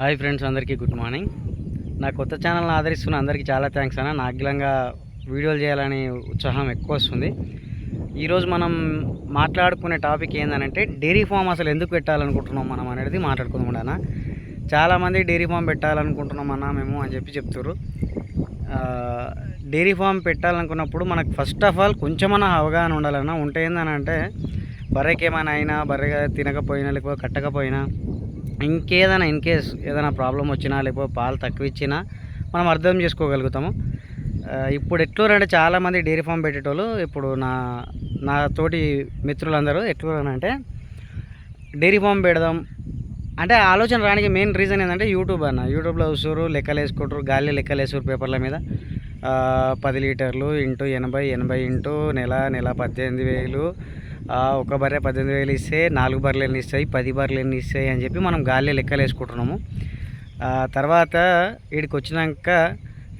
Hi friends అందరికీ good morning నా కొత్త ఛానల్ని ఆదరిస్తున్న అందరికీ చాలా థ్యాంక్స్ అన్న. నాగ్లంగా వీడియోలు చేయాలని ఉత్సాహం ఎక్కువ వస్తుంది. ఈరోజు మనం మాట్లాడుకునే టాపిక్ ఏంటంటే డైరీ ఫామ్ అసలు ఎందుకు పెట్టాలనుకుంటున్నాం మనం అనేది మాట్లాడుకుందాం అన్న. చాలామంది డైరీ ఫామ్ పెట్టాలనుకుంటున్నాం అన్న మేము అని చెప్పి చెప్తారు డైరీ ఫామ్ పెట్టాలనుకున్నప్పుడు మనకు ఫస్ట్ ఆఫ్ ఆల్ కొంచెమన్నా అవగాహన ఉండాలన్నా. ఉంటే ఏంటంటే బర్రెకి ఏమైనా అయినా బర్రె తినకపోయినా లేకపోతే కట్టకపోయినా ఇంకేదైనా ఇన్ కేస్ ఏదైనా ప్రాబ్లం వచ్చినా లేకపోతే పాలు తక్కువ ఇచ్చినా మనం అర్థం చేసుకోగలుగుతాము. ఇప్పుడు ఎట్లూరంటే చాలామంది డైరీ ఫామ్ పెట్టేటోళ్ళు ఇప్పుడు నా నా తోటి మిత్రులందరూ ఎట్లురంటే డైరీ ఫామ్ పెడదాం. అంటే ఆలోచన రానికి మెయిన్ రీజన్ ఏంటంటే యూట్యూబ్ అన్న. యూట్యూబ్లో చూసారు లెక్కలు వేసుకుంటారు గాలి లెక్కలు వేసారు పేపర్ల మీద. పది లీటర్లు ఇంటూ ఎనభై ఎనభై ఇంటూ నెల నెల పద్దెనిమిది వేలు. ఒక బర్రె పద్దెనిమిది వేలు ఇస్తే నాలుగు బర్రెలు ఎన్ని ఇస్తాయి పది బర్రెలు ఎన్ని ఇస్తాయి అని చెప్పి మనం గాలి లెక్కలు వేసుకుంటున్నాము. తర్వాత వీడికి వచ్చినాక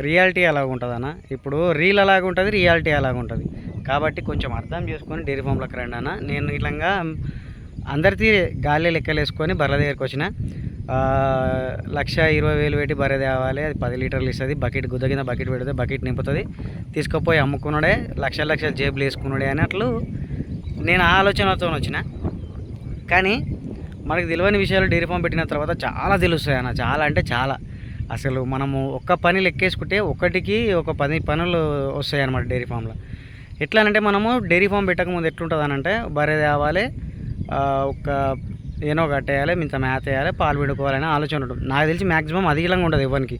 రియాలిటీ అలాగ ఉంటుంది అన్న ఇప్పుడు రీల్ అలాగ ఉంటుంది రియాలిటీ అలాగ ఉంటుంది. కాబట్టి కొంచెం అర్థం చేసుకొని డైరీ ఫామ్లోకి రండి అన్న. నేను ఇట్లా అందరికీ గాలి లెక్కలు వేసుకొని బర్రె దగ్గరికి వచ్చిన లక్ష ఇరవై వేలు పెట్టి బర్రె తేవాలి అది పది లీటర్లు ఇస్తుంది బకెట్ గుద్ద కింద బకెట్ పెడితే బకెట్ నింపుతుంది తీసుకుపోయి అమ్ముకున్నాడే లక్షల లక్షల జేబులు వేసుకున్నాడే అన్నట్లు నేను ఆ ఆలోచనతో వచ్చిన. కానీ మనకు తెలియని విషయాలు డైరీ ఫామ్ పెట్టిన తర్వాత చాలా తెలుస్తాయి అన్న చాలా అంటే చాలా. అసలు మనము ఒక్క పని లెక్కేసుకుంటే ఒకటికి ఒక పది పనులు వస్తాయి అన్నమాట డైరీ ఫామ్లో. ఎట్లా అంటే మనము డైరీ ఫామ్ పెట్టకముందు ఎట్లుంటుంది అని అంటే బర్రె తేవాలి ఒక ఏనో కట్టేయాలి ఇంత మేత వేయాలి పాలు పిండుకోవాలనే ఆలోచన ఉంటుంది. నాకు తెలిసి మ్యాక్సిమం అది ఇలాగా ఉండదు ఎవరికి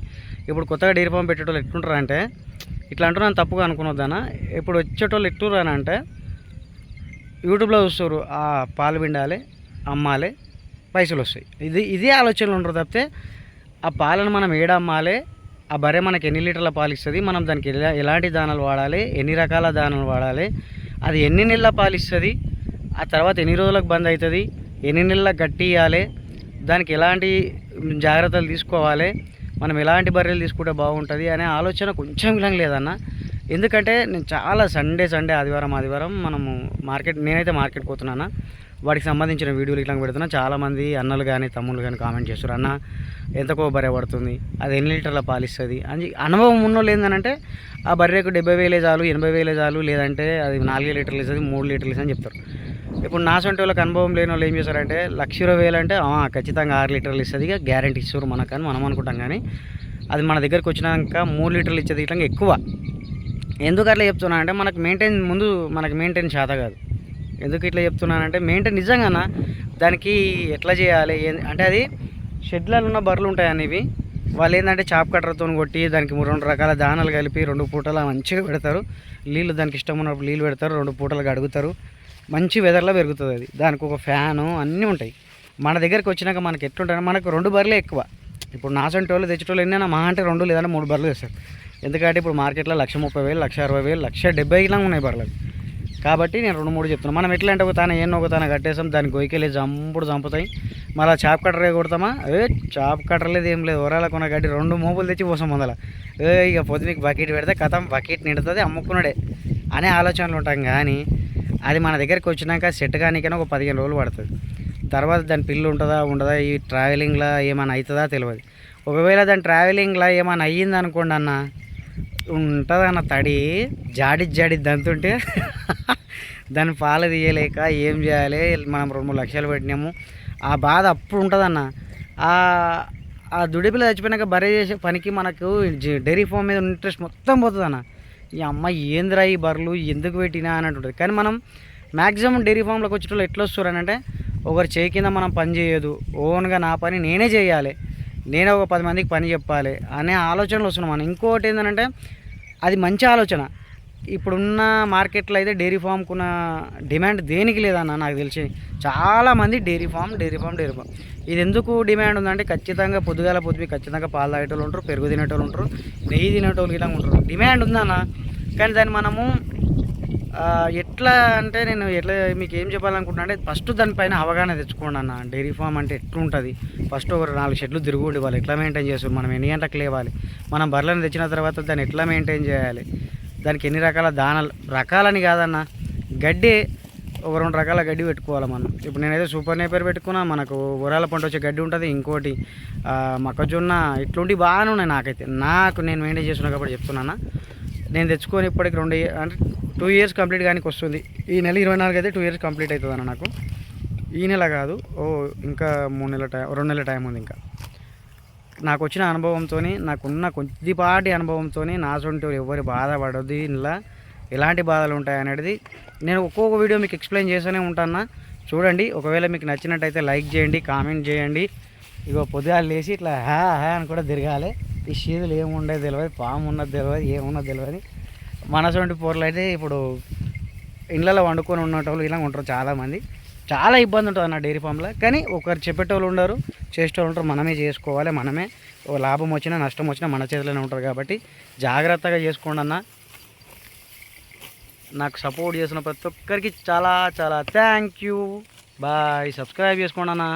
ఇప్పుడు కొత్తగా డైరీ ఫామ్ పెట్టేటోళ్ళు ఎట్లుంటారంటే ఇట్లా అంటున్నాను తప్పుగా అనుకున్నదానా ఇప్పుడు వచ్చేటోళ్ళు ఎట్లున్నారు అంటే యూట్యూబ్లో చూస్తారు ఆ పాలు పిండాలి అమ్మాలి పైసలు వస్తాయి. ఇది ఇదే ఆలోచనలు ఉంటారు తప్పితే ఆ పాలను మనం ఏడ అమ్మాలి ఆ బర్రె మనకి ఎన్ని లీటర్ల పాలు ఇస్తుంది మనం దానికి ఎలా ఎలాంటి దానాలు వాడాలి ఎన్ని రకాల దానాలు వాడాలి అది ఎన్ని నెలల పాలు ఇస్తుంది ఆ తర్వాత ఎన్ని రోజులకు బంద్ అవుతుంది ఎన్ని నెలల గట్టి ఇవ్వాలి దానికి ఎలాంటి జాగ్రత్తలు తీసుకోవాలి మనం ఎలాంటి బర్రెలు తీసుకుంటే బాగుంటుంది అనే ఆలోచన కొంచెం ఇలా లేదన్న ఎందుకంటే నేను చాలా సండే సండే ఆదివారం ఆదివారం మనము మార్కెట్ నేనైతే మార్కెట్ పోతున్నానా. వాటికి సంబంధించిన వీడియోలు ఇట్లా పెడుతున్నా. చాలామంది అన్నలు కానీ తమ్ముళ్ళు కానీ కామెంట్ చేస్తారు అన్న ఎంతకో బర్రె పడుతుంది? అది ఎన్ని లీటర్ల పాలిస్తుంది? అని అనుభవం ఉన్నోళ్ళు ఏంటంటే ఆ బర్రెకు డెబ్బై వేలే చాలు ఎనభై వేలే చాలు లేదంటే అది నాలుగే లీటర్లు ఇస్తుంది మూడు లీటర్లు ఇస్తుంది అని చెప్తారు. ఇప్పుడు నా సొంటి వాళ్ళకి అనుభవం లేని వాళ్ళు ఏం చేస్తారంటే లక్ష ఇరవై వేలు అంటే ఖచ్చితంగా ఆరు లీటర్లు ఇస్తుంది ఇక గ్యారంటీ ఇస్తారు మనకని మనం అనుకుంటాం కానీ అది మన దగ్గరకు వచ్చినాక మూడు లీటర్లు ఇచ్చేది ఇట్లా ఎక్కువ. ఎందుకు అట్లా చెప్తున్నా అంటే మనకు మెయింటైన్ ముందు మనకు మెయింటైన్ చేత కాదు. ఎందుకు ఇట్లా చెప్తున్నానంటే మెయింటైన్ నిజంగానా? దానికి ఎట్లా చేయాలి? అంటే అది షెడ్లలో ఉన్న బర్రెలు ఉంటాయి అనేవి వాళ్ళు ఏంటంటే చాప్ కట్టర్తో కొట్టి దానికి రెండు రకాల దానాలు కలిపి రెండు పూటలు మంచిగా పెడతారు. నీళ్ళు దానికి ఇష్టం ఉన్నప్పుడు నీళ్ళు పెడతారు రెండు పూటలు కడుగుతారు. మంచి వెదర్లో పెరుగుతుంది అది. దానికి ఒక ఫ్యాను అన్నీ ఉంటాయి. మన దగ్గరికి వచ్చినాక మనకి ఎట్లుంటాయి మనకు రెండు బర్రెలే ఎక్కువ. ఇప్పుడు నా సొంటి వాళ్ళు తెచ్చేటోళ్ళు ఎన్నైనా మా అంటే రెండు లేదంటే మూడు బర్రెలు తెస్తారు. ఎందుకంటే ఇప్పుడు మార్కెట్లో లక్ష ముప్పై వేలు లక్ష అరవై వేలు లక్ష డెబ్బై ఇలా ఉన్నాయి బర్రెలు కాబట్టి నేను రెండు మూడు చెప్తున్నాను మనం ఎట్లా అంటే ఒక తాన ఏం ఒక తాన కట్టేసాం దానికి గొయ్యకెళ్ళి జంపుడు చంపుతాయి మళ్ళీ చాప్ కట్టరే కొడతామా? ఏ చాప్ కట్టలేదు ఏం లేదు. ఒరాల కొన గడ్డి రెండు మోపులు తెచ్చి పోసాం మొదల ఏ ఇక పొద్దునకి బకెట్ పెడితే కథం బకెట్ నిండుతుంది అమ్ముకున్నాడే అనే ఆలోచనలు ఉంటాం. కానీ అది మన దగ్గరికి వచ్చినాక సెట్ కానికైనా ఒక పదిహేను రోజులు పడుతుంది. తర్వాత దాని పిల్లు ఉంటుందా ఉండదా ఈ ట్రావెలింగ్లో ఏమైనా అవుతుందా తెలియదు ఒకవేళ దాని ట్రావెలింగ్లో ఏమైనా అయ్యింది అనుకోండి అన్న ఉంటుందన్న తడి జాడి జాడి దంతుంటే దాన్ని పాలు తీయలేక ఏం చేయాలి? మనం రెండు మూడు లక్షలు పెట్టినాము. ఆ బాధ అప్పుడు ఉంటుందన్న. ఆ ఆ దుడిపిల్ల చచ్చిపోయినాక బరే చేసే పనికి మనకు డైరీ ఫామ్ మీద ఇంట్రెస్ట్ మొత్తం పోతుంది అన్న ఈ అమ్మ ఏందిరా ఈ బర్రెలు? ఎందుకు పెట్టినా అని అంటుంటుంది కానీ మనం మ్యాక్సిమం డైరీ ఫామ్లోకి వచ్చేటోళ్ళు ఎట్లా వస్తారు అని అంటే ఒకరు చేయి కింద మనం పని చేయదు ఓన్గా నా పని నేనే చేయాలి. నేను ఒక పది మందికి పని చెప్పాలి అనే ఆలోచనలు వస్తున్నాం మనం. ఇంకోటి ఏంటంటే అది మంచి ఆలోచన. ఇప్పుడున్న మార్కెట్లో అయితే డైరీ ఫామ్కున్న డిమాండ్ దేనికి లేదన్న నాకు తెలిసి. చాలామంది dairy farm dairy farm dairy farm. ఇది ఎందుకు డిమాండ్ ఉందంటే ఖచ్చితంగా పొద్దుగాల పొద్దుమి ఖచ్చితంగా పాలు తాగేటోళ్ళు ఉంటారు పెరుగు తినేటోళ్ళు ఉంటారు నెయ్యి తినేటోళ్ళు ఇలా ఉంటారు. డిమాండ్ ఉందన్న కానీ దాన్ని మనము ఎట్లా అంటే నేను ఎట్లా మీకు ఏం చెప్పాలనుకుంటున్నా అంటే ఫస్ట్ దానిపైన అవగాహన తెచ్చుకోండి అన్న. డైరీ ఫామ్ అంటే ఎట్లుంటుంది? ఫస్ట్ ఒక నాలుగు షెడ్లు తిరుగుండి వాళ్ళు ఎట్లా మెయింటైన్ చేస్తారు? మనం ఎన్ని గంటలకు లేవాలి? మనం బర్రెలను తెచ్చిన తర్వాత దాన్ని ఎట్లా మెయింటైన్ చేయాలి? దానికి ఎన్ని రకాల దానాలు? రకాలని కాదన్న. గడ్డి ఒక రెండు రకాల గడ్డి పెట్టుకోవాలి మనం. ఇప్పుడు నేనైతే సూపర్ నేపర్ పెట్టుకున్నా. మనకు ఉరాల పంట వచ్చే గడ్డి ఉంటుంది. ఇంకోటి మొక్కజొన్న ఇట్లాంటివి బాగానే ఉన్నాయి నాకైతే. నాకు నేను మెయింటైన్ చేస్తున్నా కాబట్టి చెప్తున్నాను నేను తెచ్చుకొని ఇప్పటికి రెండు అంటే టూ ఇయర్స్ కంప్లీట్ కానీ వస్తుంది ఈ నెల ఇరవై నాలుగు అయితే టూ ఇయర్స్ కంప్లీట్ అవుతుంది అన్న నాకు. ఈ నెల కాదు ఓ ఇంకా మూడు నెలల టైం రెండు నెలల టైం ఉంది ఇంకా. నాకు వచ్చిన అనుభవంతో నాకున్న కొద్దిపాటి అనుభవంతో నా సొంటి ఎవరు బాధపడద్దు ఇలా ఎలాంటి బాధలు ఉంటాయి అనేది నేను ఒక్కొక్క వీడియో మీకు ఎక్స్ప్లెయిన్ చేస్తూనే ఉంటాను చూడండి ఒకవేళ మీకు నచ్చినట్టయితే లైక్ చేయండి కామెంట్ చేయండి. ఇగో పొద్దుగాల లేచి ఇట్లా హ్యా హ్యా అని కూడా తిరగాలి. ఈ షీదులు ఏముండేది తెలియదు పాము ఉన్నది తెలియదు ఏమున్నది తెలియదు మనసొంటి పూరలు అయితే ఇప్పుడు ఇళ్ళలో వండుకొని ఉన్నటోళ్ళు ఇలా ఉంటారు చాలామంది. చాలా ఇబ్బంది ఉంటుంది అన్న డైరీ ఫామ్లో. కానీ ఒకరు చెప్పేటోళ్ళు ఉండరు చేసేటోళ్ళు ఉంటారు. మనమే చేసుకోవాలి మనమే. ఓ లాభం వచ్చినా నష్టం వచ్చినా మన చేతిలోనే ఉంటారు కాబట్టి జాగ్రత్తగా చేసుకోండి అన్న. నాకు సపోర్ట్ చేసిన ప్రతి ఒక్కరికి చాలా చాలా థ్యాంక్ యూ బాయ్ సబ్స్క్రైబ్ చేసుకోండి అన్న.